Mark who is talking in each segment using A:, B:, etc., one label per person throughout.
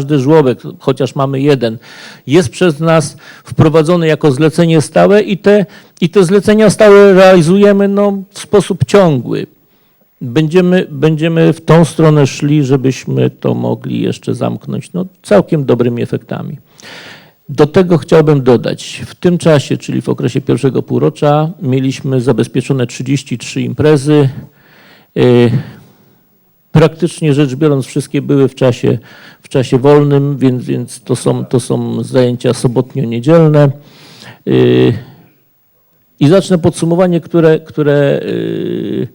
A: każdy żłobek, chociaż mamy jeden, jest przez nas wprowadzony jako zlecenie stałe i te, i te zlecenia stałe realizujemy no, w sposób ciągły. Będziemy, będziemy w tą stronę szli, żebyśmy to mogli jeszcze zamknąć no, całkiem dobrymi efektami. Do tego chciałbym dodać, w tym czasie, czyli w okresie pierwszego półrocza, mieliśmy zabezpieczone 33 imprezy. Yy, Praktycznie rzecz biorąc, wszystkie były w czasie, w czasie wolnym, więc, więc to, są, to są zajęcia sobotnio-niedzielne. Yy, I zacznę podsumowanie, które, które yy,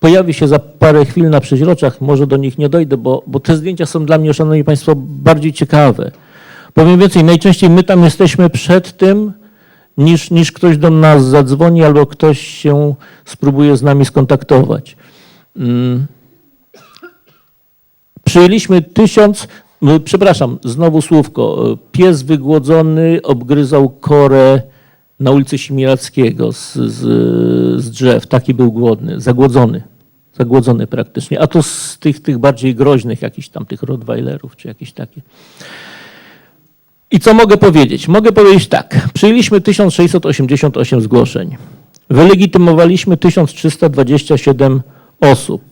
A: pojawi się za parę chwil na przeźroczach. Może do nich nie dojdę, bo, bo te zdjęcia są dla mnie, szanowni państwo, bardziej ciekawe. Powiem więcej, najczęściej my tam jesteśmy przed tym, niż, niż ktoś do nas zadzwoni albo ktoś się spróbuje z nami skontaktować. Mm. Przyjęliśmy tysiąc, no, przepraszam, znowu słówko. Pies wygłodzony obgryzał korę na ulicy Siemirackiego z, z, z drzew. Taki był głodny, zagłodzony. Zagłodzony praktycznie. A to z tych, tych bardziej groźnych, jakichś tam tych Rottweilerów, czy jakieś takie. I co mogę powiedzieć? Mogę powiedzieć tak. Przyjęliśmy 1688 zgłoszeń. Wylegitymowaliśmy 1327 osób.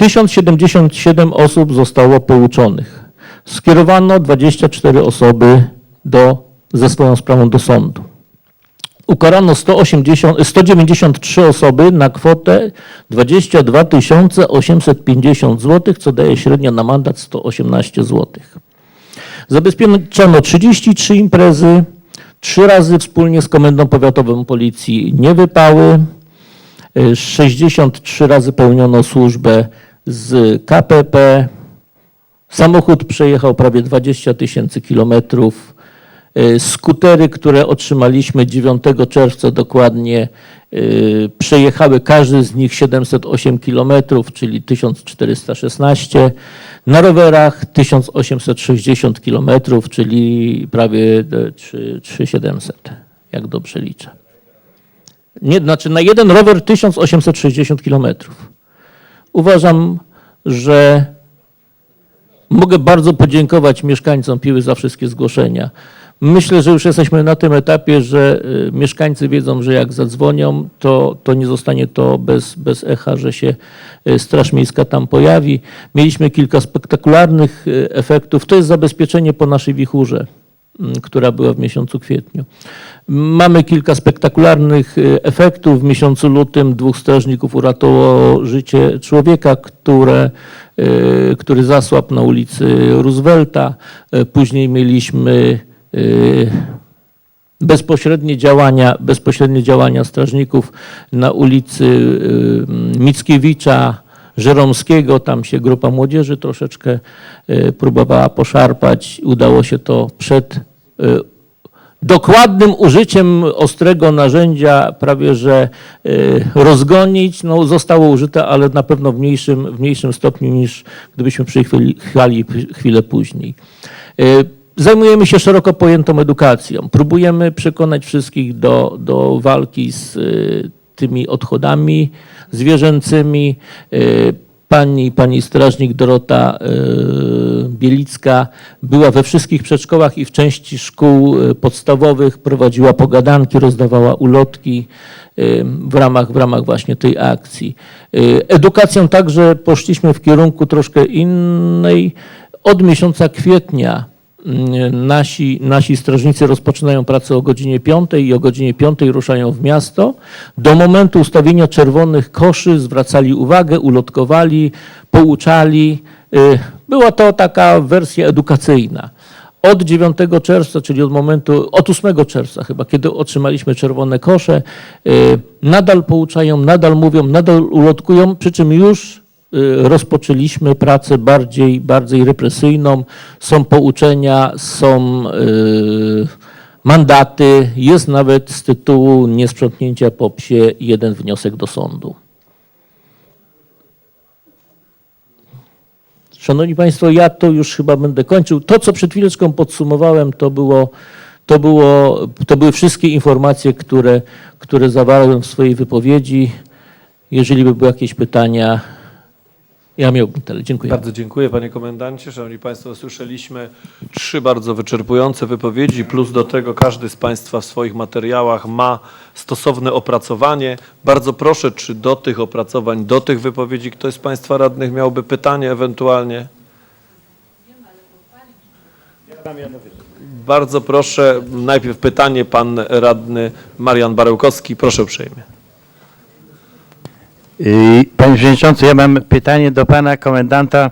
A: 1077 osób zostało pouczonych. Skierowano 24 osoby do, ze swoją sprawą do sądu. Ukarano 180, 193 osoby na kwotę 22 850 zł, co daje średnio na mandat 118 zł. Zabezpieczono 33 imprezy, trzy razy wspólnie z Komendą Powiatową Policji nie wypały, 63 razy pełniono służbę z KPP. Samochód przejechał prawie 20 tysięcy kilometrów. Y, Skutery, które otrzymaliśmy 9 czerwca dokładnie, y, przejechały każdy z nich 708 kilometrów, czyli 1416. Na rowerach 1860 kilometrów, czyli prawie e, 3 3700, jak dobrze liczę. Nie, znaczy na jeden rower 1860 kilometrów. Uważam, że mogę bardzo podziękować mieszkańcom Piły za wszystkie zgłoszenia. Myślę, że już jesteśmy na tym etapie, że y, mieszkańcy wiedzą, że jak zadzwonią, to, to nie zostanie to bez, bez echa, że się y, Straż Miejska tam pojawi. Mieliśmy kilka spektakularnych y, efektów. To jest zabezpieczenie po naszej wichurze która była w miesiącu kwietniu. Mamy kilka spektakularnych y, efektów. W miesiącu lutym dwóch strażników uratowało życie człowieka, które, y, który zasłabł na ulicy Roosevelta. Y, Później mieliśmy bezpośrednie działania, bezpośrednie działania strażników na ulicy Mickiewicza, Żeromskiego. Tam się grupa młodzieży troszeczkę y, próbowała poszarpać. Udało się to przed y, dokładnym użyciem ostrego narzędzia prawie że y, rozgonić. No, zostało użyte, ale na pewno w mniejszym, w mniejszym stopniu niż gdybyśmy przyjechali chwilę później. Zajmujemy się szeroko pojętą edukacją. Próbujemy przekonać wszystkich do, do walki z tymi odchodami zwierzęcymi. Y, Pani, pani strażnik Dorota y, Bielicka była we wszystkich przedszkolach i w części szkół y, podstawowych, prowadziła pogadanki, rozdawała ulotki w ramach, w ramach właśnie tej akcji. Edukacją także poszliśmy w kierunku troszkę innej. Od miesiąca kwietnia nasi, nasi strażnicy rozpoczynają pracę o godzinie 5 i o godzinie 5 ruszają w miasto. Do momentu ustawienia czerwonych koszy zwracali uwagę, ulotkowali, pouczali. Y, Była to taka wersja edukacyjna. Od 9 czerwca, czyli od momentu, od 8 czerwca chyba, kiedy otrzymaliśmy czerwone kosze, y, nadal pouczają, nadal mówią, nadal ulotkują, przy czym już rozpoczęliśmy pracę bardziej, bardziej represyjną. Są pouczenia, są y, mandaty, jest nawet z tytułu niesprzątnięcia po psie jeden wniosek do sądu. Szanowni Państwo, ja to już chyba będę kończył. To, co przed chwileczką podsumowałem, to, było, to, było, to były wszystkie informacje, które, które zawarłem w swojej wypowiedzi. Jeżeli by były jakieś pytania, Ja miałbym tyle. Dziękuję.
B: Bardzo dziękuję panie komendancie. Szanowni Państwo, słyszeliśmy trzy bardzo wyczerpujące wypowiedzi, plus do tego każdy z Państwa w swoich materiałach ma stosowne opracowanie. Bardzo proszę, czy do tych opracowań, do tych wypowiedzi ktoś z Państwa radnych miałby pytanie ewentualnie? Bardzo proszę, najpierw pytanie pan radny Marian Barełkowski, proszę uprzejmie.
C: Panie Przewodniczący, ja mam pytanie do Pana Komendanta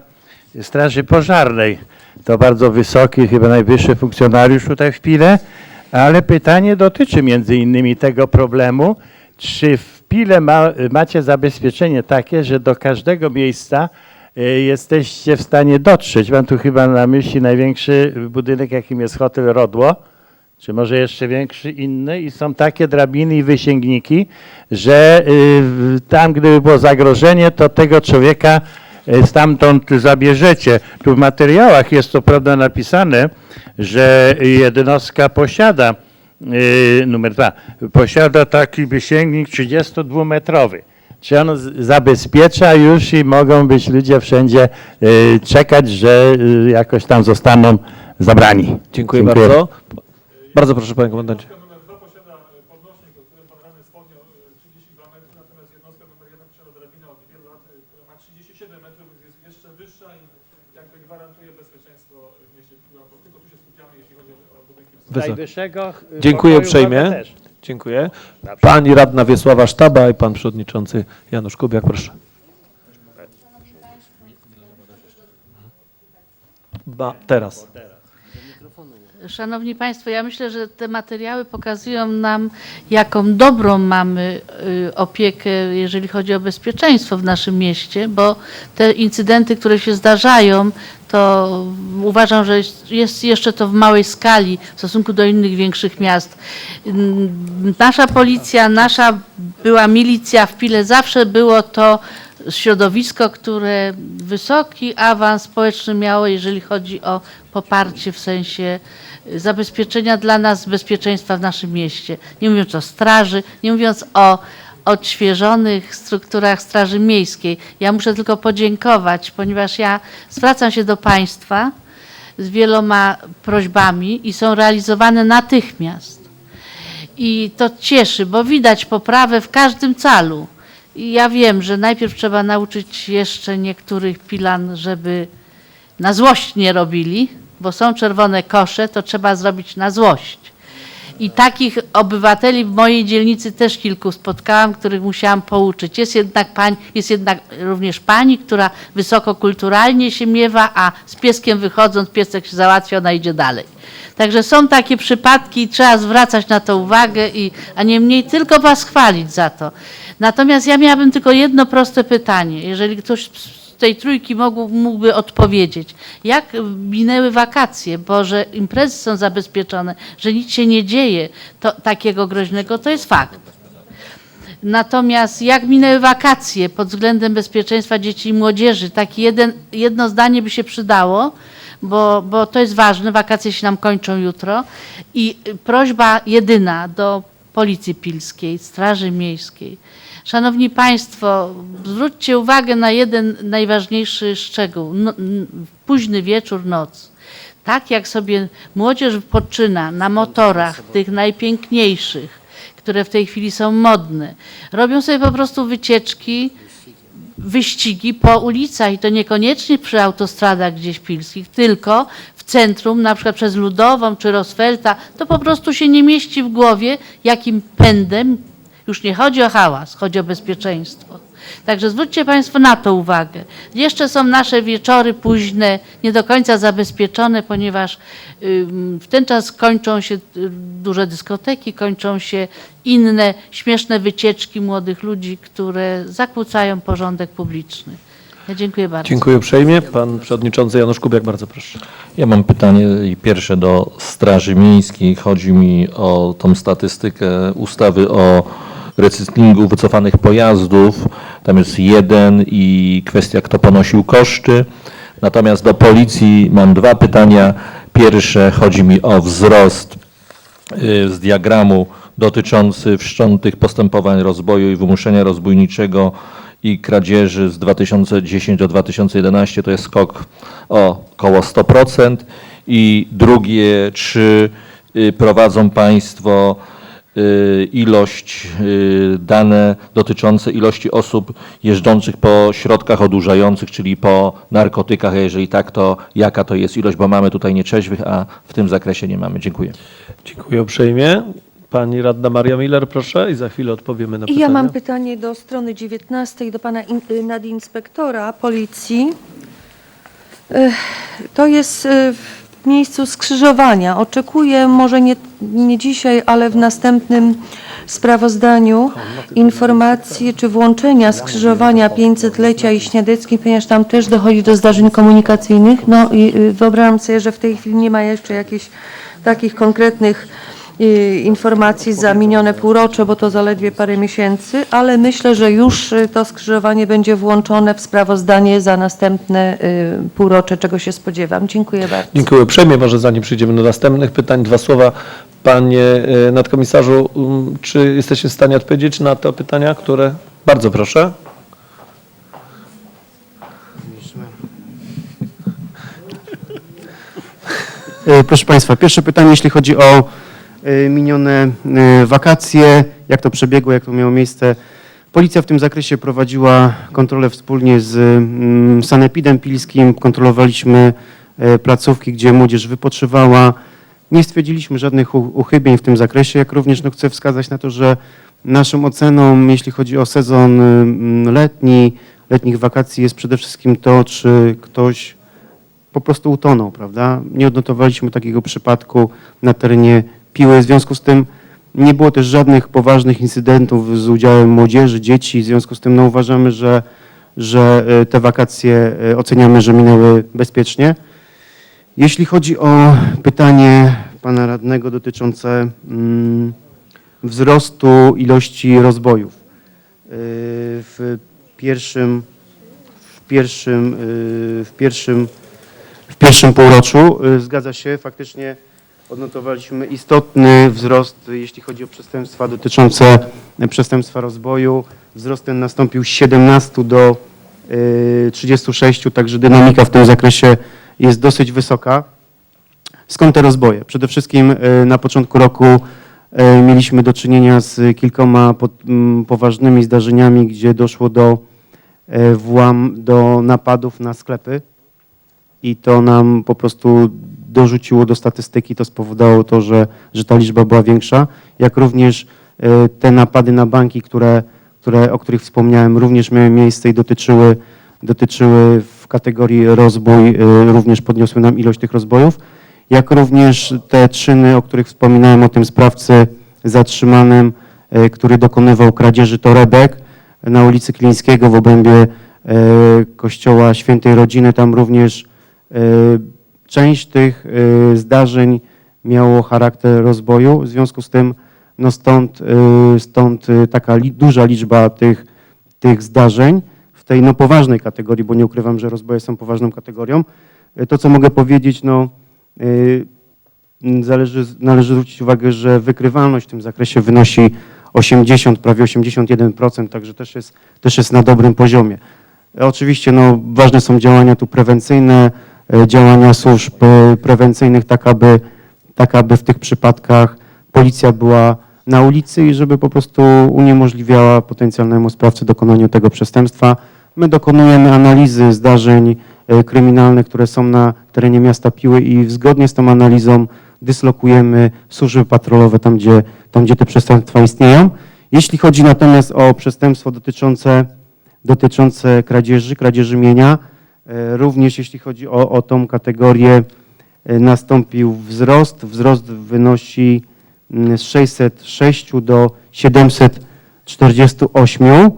C: Straży Pożarnej. To bardzo wysoki, chyba najwyższy funkcjonariusz tutaj w Pile, ale pytanie dotyczy między innymi tego problemu, czy w Pile ma, macie zabezpieczenie takie, że do każdego miejsca y, jesteście w stanie dotrzeć. Mam tu chyba na myśli największy budynek, jakim jest hotel Rodło, czy może jeszcze większy inny i są takie drabiny i wysięgniki, że y, tam gdyby było zagrożenie, to tego człowieka y, stamtąd zabierzecie. Tu w materiałach jest to prawda napisane, że jednostka posiada, y, numer dwa, posiada taki wysięgnik 32-metrowy. Czy on zabezpiecza już i mogą być ludzie wszędzie y, czekać, że y, jakoś tam zostaną zabrani.
B: Dziękuję, bardzo. Bardzo proszę panie komendancie.
D: numer 2 posiada podnośnik, o którym pan radny wspomniał, e, 32 metry, natomiast jednostka numer 1 posiada drabinę od wielu lat, e, która ma 37 metrów, więc jest jeszcze wyższa i jakby gwarantuje bezpieczeństwo w mieście tylko tu się skupiamy, jeśli chodzi o, o budynki wysokie.
C: Najwyższego y,
B: Dziękuję
C: pokoju
B: uprzejmie.
C: też.
B: Dziękuję. Pani radna Wiesława Sztaba i pan przewodniczący Janusz Kubiak, proszę. Ba, teraz.
E: Szanowni Państwo, ja myślę, że te materiały pokazują nam, jaką dobrą mamy y, opiekę, jeżeli chodzi o bezpieczeństwo w naszym mieście, bo te incydenty, które się zdarzają, to uważam, że jest- jeszcze to w małej skali w stosunku do innych większych miast. Ym, Nasza policja, nasza była milicja w Pile, zawsze było to środowisko, które wysoki awans społeczny miało, jeżeli chodzi o poparcie w sensie y, zabezpieczenia dla nas bezpieczeństwa w naszym mieście. Nie mówiąc o straży, nie mówiąc o odświeżonych strukturach Straży Miejskiej. Ja muszę tylko podziękować, ponieważ ja zwracam się do Państwa z wieloma prośbami i są realizowane natychmiast. I to cieszy, bo widać poprawę w każdym calu. I ja wiem, że najpierw trzeba nauczyć jeszcze niektórych pilan, żeby na złość nie robili, bo są czerwone kosze, to trzeba zrobić na złość. I takich obywateli w mojej dzielnicy też kilku spotkałam, których musiałam pouczyć. Jest jednak, pań, jest jednak również pani, która wysoko kulturalnie się miewa, a z pieskiem wychodząc, piesek się załatwia, ona idzie dalej. Także są takie przypadki i trzeba zwracać na to uwagę, i, a nie mniej tylko was chwalić za to. Natomiast ja miałabym tylko jedno proste pytanie. Jeżeli ktoś tej trójki mógł, mógłby odpowiedzieć, jak minęły wakacje, bo że imprezy są zabezpieczone, że nic się nie dzieje to, takiego groźnego, to jest fakt. Natomiast jak minęły wakacje pod względem bezpieczeństwa dzieci i młodzieży, takie jedno zdanie by się przydało, bo, bo to jest ważne, wakacje się nam kończą jutro i prośba jedyna do Policji Pilskiej, Straży Miejskiej. Szanowni Państwo, zwróćcie uwagę na jeden najważniejszy szczegół. No, późny wieczór, noc. Tak jak sobie młodzież odpoczyna na motorach, tych najpiękniejszych, które w tej chwili są modne, robią sobie po prostu wycieczki, wyścigi po ulicach i to niekoniecznie przy autostradach gdzieś pilskich, tylko w centrum, na przykład przez Ludową czy Rosfelta, to po prostu się nie mieści w głowie, jakim pędem, już nie chodzi o hałas, chodzi o bezpieczeństwo. Także zwróćcie Państwo na to uwagę. Jeszcze są nasze wieczory późne, nie do końca zabezpieczone, ponieważ w ten czas kończą się y, duże dyskoteki, kończą się inne śmieszne wycieczki młodych ludzi, które zakłócają porządek publiczny. Ja dziękuję bardzo.
B: Dziękuję uprzejmie. Pan przewodniczący Janusz Kubiak, bardzo proszę.
F: Ja mam pytanie i pierwsze do Straży Miejskiej. Chodzi mi o tą statystykę ustawy o recyklingu wycofanych pojazdów. Tam jest jeden i kwestia, kto ponosił koszty. Natomiast do policji mam dwa pytania. Pierwsze chodzi mi o wzrost y, z diagramu dotyczący wszczętych postępowań rozboju i wymuszenia rozbójniczego i kradzieży z 2010 do 2011 to jest skok o około 100%. I drugie, czy y, prowadzą Państwo ilość, y, dane dotyczące ilości osób jeżdżących po środkach odurzających, czyli po narkotykach, a jeżeli tak, to jaka to jest ilość, bo mamy tutaj nieczeźwych, a w tym zakresie nie mamy. Dziękuję.
B: Dziękuję uprzejmie. Pani radna Maria Miller, proszę, i za chwilę odpowiemy na pytania.
G: Ja mam pytanie do strony 19 do pana in, y, nadinspektora policji. To jest y, miejscu skrzyżowania. Oczekuję, może nie, nie dzisiaj, ale w następnym sprawozdaniu informacji czy włączenia skrzyżowania 500-lecia i Śniadeckiej, ponieważ tam też dochodzi do zdarzeń komunikacyjnych. No i y, wyobrażam sobie, że w tej chwili nie ma jeszcze jakichś takich konkretnych informacji za minione półrocze, bo to zaledwie parę miesięcy, ale myślę, że już y, to skrzyżowanie będzie włączone w sprawozdanie za następne y, półrocze, czego się spodziewam. Dziękuję bardzo.
B: Dziękuję uprzejmie. Może zanim przejdziemy do następnych pytań, dwa słowa. Panie e, nadkomisarzu, um, czy jesteście w stanie odpowiedzieć na te pytania, które... Bardzo proszę.
H: Proszę Państwa, pierwsze pytanie, jeśli chodzi o minione e, wakacje, jak to przebiegło, jak to miało miejsce. Policja w tym zakresie prowadziła kontrolę wspólnie z mm, Sanepidem Pilskim. Kontrolowaliśmy e, placówki, gdzie młodzież wypoczywała. Nie stwierdziliśmy żadnych uchybień w tym zakresie, jak również no, chcę wskazać na to, że naszą oceną, jeśli chodzi o sezon mm, letni, letnich wakacji, jest przede wszystkim to, czy ktoś po prostu utonął, prawda? Nie odnotowaliśmy takiego przypadku na terenie Piły. W związku z tym nie było też żadnych poważnych incydentów z udziałem młodzieży, dzieci. W związku z tym no, uważamy, że, że e, te wakacje e, oceniamy, że minęły bezpiecznie. Jeśli chodzi o pytanie pana radnego dotyczące mm, wzrostu ilości rozbojów. Yy, W pierwszym, w pierwszym, w pierwszym w pierwszym półroczu. Zgadza się, faktycznie odnotowaliśmy istotny wzrost, jeśli chodzi o przestępstwa dotyczące y, przestępstwa rozboju. Wzrost ten nastąpił z 17 do y, 36, także dynamika w tym zakresie jest dosyć wysoka. Skąd te rozboje? Przede wszystkim y, na początku roku mieliśmy do czynienia z kilkoma poważnymi zdarzeniami, gdzie doszło do włam, do napadów na sklepy i to nam po prostu dorzuciło do statystyki, to spowodowało to, że, że ta liczba była większa, jak również e, te napady na banki, które, które, o których wspomniałem, również miały miejsce i dotyczyły, dotyczyły w kategorii rozbój, e, również podniosły nam ilość tych rozbojów, jak również te czyny, o których wspominałem, o tym sprawcy zatrzymanym, e, który dokonywał kradzieży torebek na ulicy Klińskiego w obrębie kościoła Świętej Rodziny. Tam również część tych e, zdarzeń miało charakter rozboju. W związku z tym no stąd, e, stąd e, taka li, duża liczba tych, tych zdarzeń w tej no, poważnej kategorii, bo nie ukrywam, że rozboje są poważną kategorią. To, co mogę powiedzieć, no, zależy, należy zwrócić uwagę, że wykrywalność w tym zakresie wynosi 80, prawie 81%, także też jest, też jest na dobrym poziomie. Oczywiście no, ważne są działania tu prewencyjne, działania służb e, prewencyjnych, tak aby, tak aby w tych przypadkach policja była na ulicy i żeby po prostu uniemożliwiała potencjalnemu sprawcy dokonanie tego przestępstwa. My dokonujemy analizy zdarzeń e, kryminalnych, które są na terenie miasta Piły i zgodnie z tą analizą dyslokujemy służby patrolowe tam, gdzie, tam, gdzie te przestępstwa istnieją. Jeśli chodzi natomiast o przestępstwo dotyczące, dotyczące kradzieży, kradzieży mienia, e, również jeśli chodzi o, o tą kategorię, e, nastąpił wzrost. Wzrost wynosi mm, z 606 do 748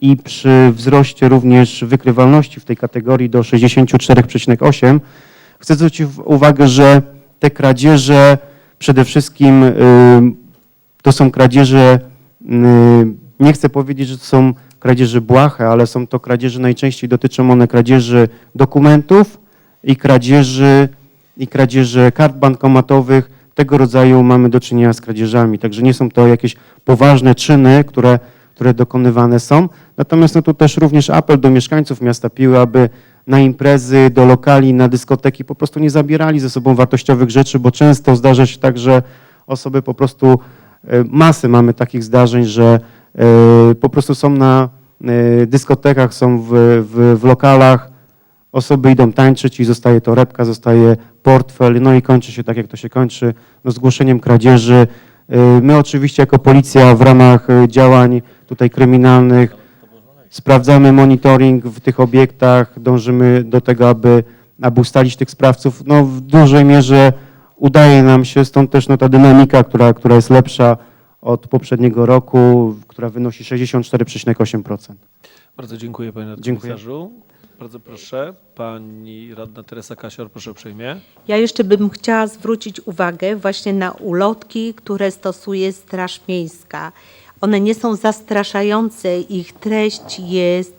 H: i przy wzroście również wykrywalności w tej kategorii do 64,8 chcę zwrócić uwagę, że te kradzieże przede wszystkim y, to są kradzieże, y, nie chcę powiedzieć, że to są kradzieże błahe, ale są to kradzieże, najczęściej dotyczą one kradzieży dokumentów i kradzieży, i kradzieży kart bankomatowych. Tego rodzaju mamy do czynienia z kradzieżami, także nie są to jakieś poważne czyny, które, które dokonywane są. Natomiast no tu też również apel do mieszkańców miasta Piły, aby na imprezy, do lokali, na dyskoteki po prostu nie zabierali ze sobą wartościowych rzeczy, bo często zdarza się tak, że osoby po prostu, e, masy mamy takich zdarzeń, że po prostu są na e, dyskotekach, są w, w, w lokalach, osoby idą tańczyć i zostaje torebka, zostaje portfel, no i kończy się tak, jak to się kończy, no, zgłoszeniem kradzieży. Y, My oczywiście jako policja w ramach działań tutaj kryminalnych sprawdzamy monitoring w tych obiektach, dążymy do tego, aby, aby ustalić tych sprawców. No w dużej mierze udaje nam się, stąd też no, ta dynamika, która, która jest lepsza od poprzedniego roku, która wynosi 64,8%.
B: Bardzo dziękuję panie
H: Dziękuję.
B: nadkomisarzu. Bardzo proszę, pani radna Teresa Kasior, proszę uprzejmie.
I: Ja jeszcze bym chciała zwrócić uwagę właśnie na ulotki, które stosuje Straż Miejska. One nie są zastraszające, ich treść jest,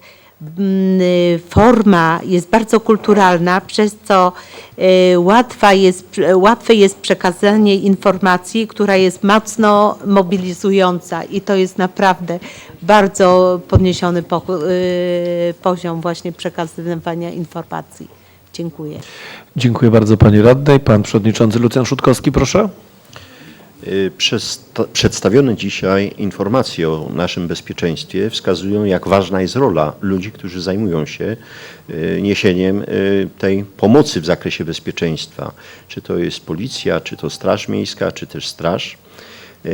I: forma jest bardzo kulturalna, przez co y, łatwa jest, łatwe jest przekazanie informacji, która jest mocno mobilizująca i to jest naprawdę bardzo podniesiony po, y, poziom właśnie przekazywania informacji. Dziękuję.
B: Dziękuję bardzo pani radnej. Pan przewodniczący Lucjan Szutkowski, proszę.
J: Y, Przedstawione dzisiaj informacje o naszym bezpieczeństwie wskazują, jak ważna jest rola ludzi, którzy zajmują się y, niesieniem y, tej pomocy w zakresie bezpieczeństwa. Czy to jest policja, czy to Straż Miejska, czy też Straż.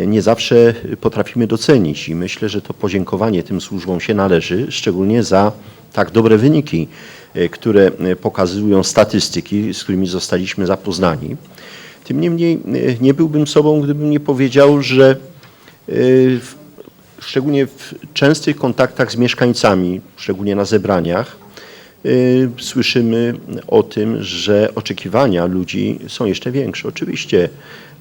J: Nie zawsze potrafimy docenić i myślę, że to podziękowanie tym służbom się należy, szczególnie za tak dobre wyniki, które pokazują statystyki, z którymi zostaliśmy zapoznani. Tym niemniej y, nie byłbym sobą, gdybym nie powiedział, że y, w, szczególnie w częstych kontaktach z mieszkańcami, szczególnie na zebraniach, y, słyszymy o tym, że oczekiwania ludzi są jeszcze większe. Oczywiście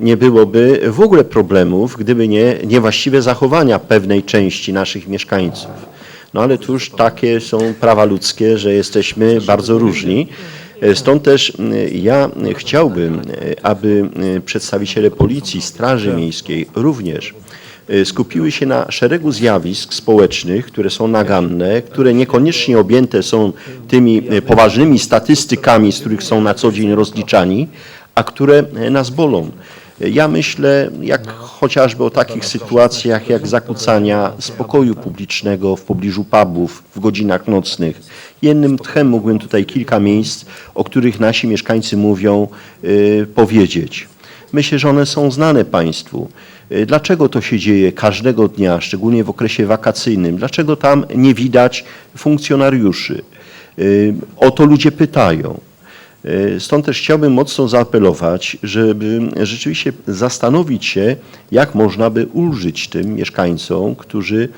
J: nie byłoby w ogóle problemów, gdyby nie niewłaściwe zachowania pewnej części naszych mieszkańców. No ale tuż takie są prawa ludzkie, że jesteśmy bardzo różni. E, Stąd też ja chciałbym, e, aby e, przedstawiciele Policji, Straży Miejskiej również skupiły się na szeregu zjawisk społecznych, które są naganne, które niekoniecznie objęte są tymi poważnymi statystykami, z których są na co dzień rozliczani, a które nas bolą. Ja myślę, jak chociażby o takich sytuacjach jak zakłócania spokoju publicznego w pobliżu pubów w godzinach nocnych. Jednym tchem mógłbym tutaj kilka miejsc, o których nasi mieszkańcy mówią, y, powiedzieć. Myślę, że one są znane Państwu. Y, Dlaczego to się dzieje każdego dnia, szczególnie w okresie wakacyjnym? Dlaczego tam nie widać funkcjonariuszy? Y, O to ludzie pytają. Stąd też chciałbym mocno zaapelować, żeby rzeczywiście zastanowić się, jak można by ulżyć tym mieszkańcom, którzy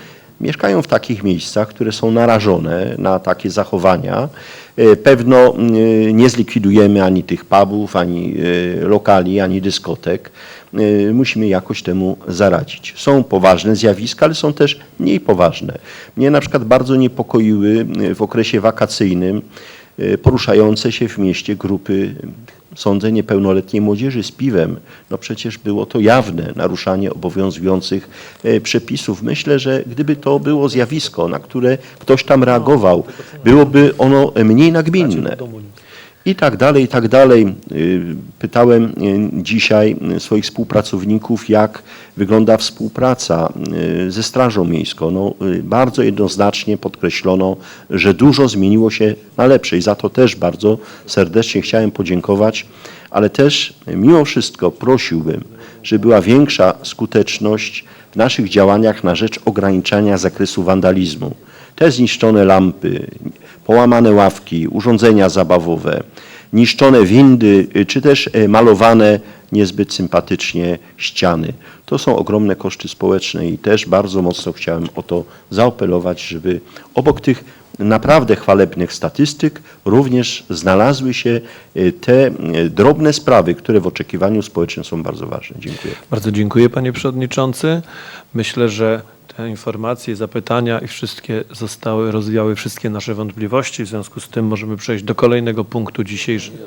J: mieszkają w takich miejscach, które są narażone na takie zachowania. E, Pewno mm, nie zlikwidujemy ani tych pubów, ani e, lokali, ani dyskotek. E, Musimy jakoś temu zaradzić. Są poważne zjawiska, ale są też mniej poważne. Mnie na przykład bardzo niepokoiły e, w okresie wakacyjnym e, poruszające się w mieście grupy, sądzę, niepełnoletniej młodzieży z piwem. No przecież było to jawne naruszanie obowiązujących e, przepisów. Myślę, że gdyby to było zjawisko, na które ktoś tam reagował, byłoby ono mniej nagminne. I tak dalej, i tak dalej. Y, Pytałem y, dzisiaj swoich współpracowników, jak wygląda współpraca y, ze Strażą Miejską. No, bardzo jednoznacznie podkreślono, że dużo zmieniło się na lepsze i za to też bardzo serdecznie chciałem podziękować, ale też mimo wszystko prosiłbym, żeby była większa skuteczność w naszych działaniach na rzecz ograniczania zakresu wandalizmu. Te zniszczone lampy, połamane ławki, urządzenia zabawowe, niszczone windy, y, czy też y, malowane niezbyt sympatycznie ściany. To są ogromne koszty społeczne i też bardzo mocno chciałem o to zaapelować, żeby obok tych naprawdę chwalebnych statystyk również znalazły się y, te drobne sprawy, które w oczekiwaniu społecznym są bardzo ważne. Dziękuję.
B: Bardzo dziękuję panie przewodniczący. Myślę, że te informacje, zapytania i wszystkie zostały, rozwiały wszystkie nasze wątpliwości. W związku z tym możemy przejść do kolejnego punktu dzisiejszego.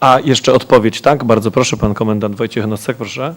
B: A, jeszcze odpowiedź, tak? Bardzo proszę, pan komendant Wojciech Nosek, proszę.